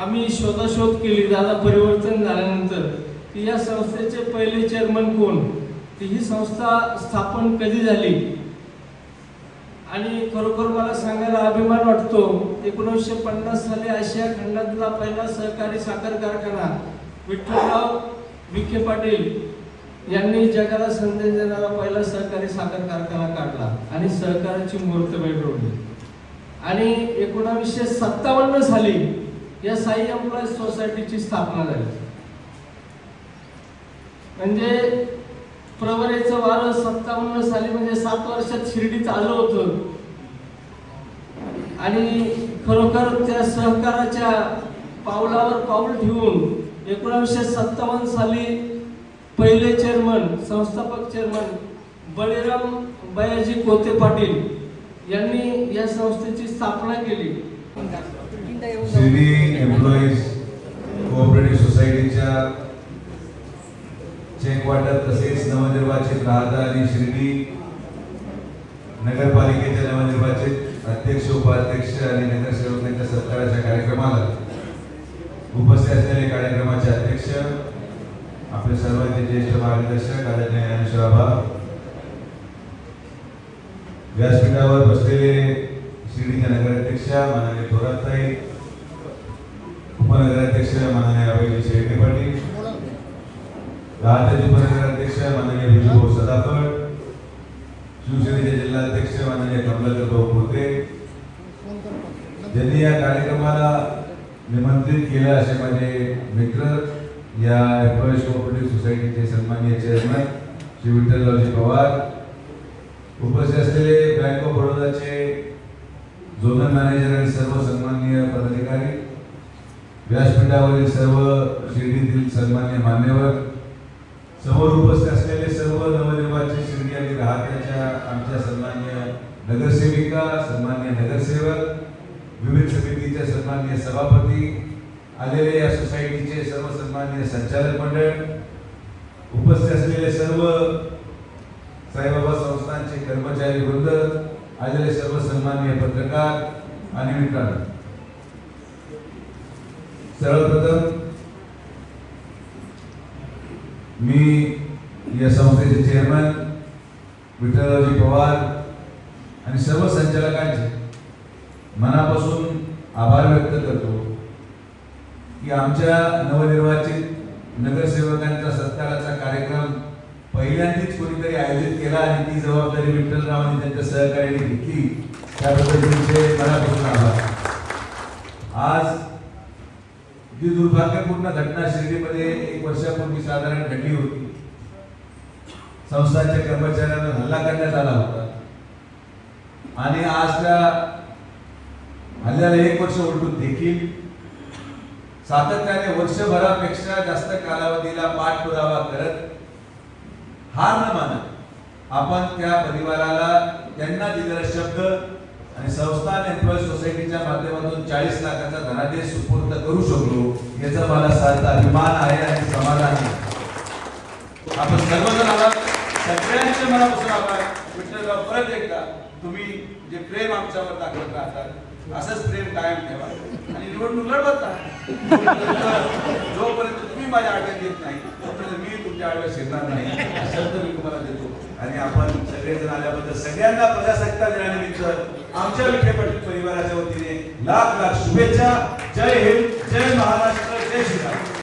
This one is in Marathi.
आम्ही शोधाशोध केली दादा परिवर्तन झाल्यानंतर. की या संस्थेचे पहिले चेअरमन कोण? ती ही संस्था स्थापन कधी झाली? आणि खरोखर मला सांगायला अभिमान वाटतो एकोणीसशे पन्नास साली आशिया खंडातला पहिला सहकारी साखर कारखाना विठ्ठलराव विखे पाटील यांनी जगाला संदेश देणारा पहिला सहकारी साखर कारखाना काढला आणि सहकाराची मुहूर्त रोवली. आणि एकोणावीसशे सत्तावन्न साली या साई एम्प्लॉईज सोसायटीची स्थापना झाली. म्हणजे प्रवरेचं वारं सत्तावन्न साली म्हणजे सात वर्षात शिर्डीत आलं होतं. आणि खरोखर त्या सहकाराच्या पावलावर पाऊल ठेवून एकोणीसशे सत्तावन्न साली पहिले चेअरमन संस्थापक चेअरमन बळीराम बयाजी कोते पाटील यांनी या संस्थेची स्थापना केली. शिर्डी एम्प्लॉईज कोऑपरेटिव्ह सोसायटीच्या चेक वाटर तसेच नवनिर्वाचित राहता आणि शिर्डी नगरपालिकेच्या नवनिर्वाचित अध्यक्ष उपाध्यक्ष आणि नगरसेवक यांच्या सत्काराच्या कार्यक्रमाला उपस्थित असलेले कार्यक्रमाचे अध्यक्ष आपले सर्वांचे ज्येष्ठ मार्गदर्शक आदरणीय ज्ञानेश्वराबा व्यासपीठावर बसलेले शिर्डीच्या नगराध्यक्षा माननीय थोरातताई उपनगराध्यक्ष माननीय अभयजी शेळके पाटील राहत्याचे उपनगराध्यक्ष माननीय विजूभाऊ सदाफळ शिवसेनेचे जिल्हाध्यक्ष माननीय कमलाकर भाऊ मोते ज्यांनी या कार्यक्रमाला निमंत्रित केलं असे माझे मित्र या एम्प्लॉईज कोऑपरेटिव्ह सोसायटीचे सन्माननीय चेअरमन श्री विठ्ठलरावजी पवार उपस्थित असलेले बँक ऑफ बडोदाचे झोनल मॅनेजर आणि सर्व सन्माननीय पदाधिकारी व्यासपीठावरील सर्व शिर्डीतील सन्मान्य मान्यवर समोर उपस्थित असलेले सर्व नवनिर्वाचित शिर्डी आणि राहत्याच्या आमच्या सन्मान्य नगरसेविका सन्मान्य नगरसेवक विविध समितीचे सन्मान्य सभापती आलेले या सोसायटीचे सर्व सन्मान्य संचालक मंडळ उपस्थित असलेले सर्व साईबाबा संस्थांचे कर्मचारी वृंद आलेले सर्व सन्मान्य पत्रकार आणि मित्रांनो. सर्वप्रथम मी या संस्थेचे चेअरमन विठ्ठलरावजी पवार आणि सर्व संचालकांचे मनापासून आभार व्यक्त करतो की आमच्या नवनिर्वाचित नगरसेवकांचा सत्काराचा कार्यक्रम पहिल्यांदाच कोणीतरी आयोजित केला आणि ती जबाबदारी विठ्ठलरावांनी त्यांच्या सहकार्याने घेतली त्याबद्दल तुमचे मनापासून आभार. आज ही दुर्भाग्यपूर्ण घटना शिर्डीमध्ये एक वर्षापूर्वी साधारण घडली होती. संस्थांच्या कर्मचाऱ्यांवर हल्ला करण्यात आला होता. आणि आज त्या हल्ल्याला एक वर्ष उलटून देखील सातत्याने वर्षभरापेक्षा जास्त कालावधीला पाठपुरावा करत हार न मानत आपण त्या परिवाराला त्यांना दिलेला शब्द आणि संस्थान एम्प्लॉई सोसायटीच्या माध्यमातून चाळीस लाखाचा धनादेश सुपूर्द करू शकलो याचा मला सार्थ अभिमान आहे आणि समाधान आहे. आपण सर्वजण आहात सगळ्यांचे मनापासून आभार. विठ्ठलराव परत एकदा तुम्ही जे प्रेम आमच्यावर दाखवत राहतात असंच प्रेम कायम ठेवा. आणि निवडणूक लढवत राहा. जोपर्यंत तुम्ही माझ्या आठवण येत नाही तर मी तुमच्या आडव्या शिरणार नाही. शब्द मी तुम्हाला देतो. आणि आपण सगळेजण आल्याबद्दल सगळ्यांना प्रजासत्ताक दिनानिमित्त आमच्या विखे पाटील परिवाराच्या वतीने लाख लाख शुभेच्छा. जय हिंद जय महाराष्ट्र.